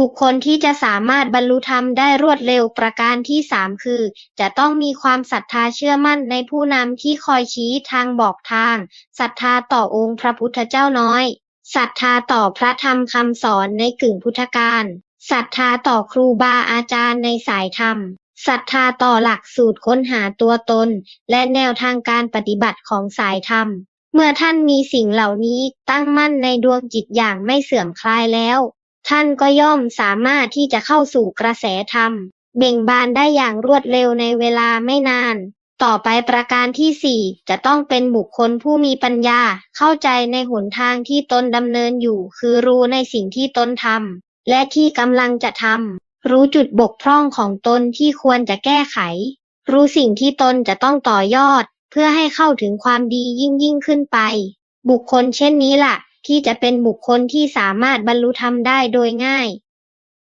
บุคคลที่จะสามารถบรรลุธรรมได้รวดเร็วประการที่สามคือ จะต้องมีความศรัทธาเชื่อมั่นในผู้นำที่คอยชี้ทางบอกทางศรัทธาต่อองค์พระพุทธเจ้าน้อยศรัทธาต่อพระธรรมคำสอนในกึ่งพุทธการศรัทธาต่อครูบาอาจารย์ในสายธรรมศรัทธาต่อหลักสูตรค้นหาตัวตน และแนวทางการปฏิบัติของสายธรรม เมื่อท่านมีสิ่งเหล่านี้ตั้งมั่นในดวงจิตอย่างไม่เสื่อมคลายแล้ว ท่านก็ย่อมสามารถที่จะเข้าสู่กระแสธรรม เบ่งบานได้อย่างรวดเร็วในเวลาไม่นาน ต่อไปประการที่สี่จะต้องเป็นบุคคลผู้มีปัญญา เข้าใจในหนทางที่ตนดำเนินอยู่ คือรู้ในสิ่งที่ตนทำและที่กำลังจะทำรู้จุดบกพร่องของตนที่ควรจะแก้ไข รู้สิ่งที่ตนจะต้องต่อยอด เพื่อให้เข้าถึงความดียิ่งยิ่งขึ้นไป บุคคลเช่นนี้ล่ะ ที่จะเป็นบุคคลที่สามารถบรรลุธรรมได้โดยง่าย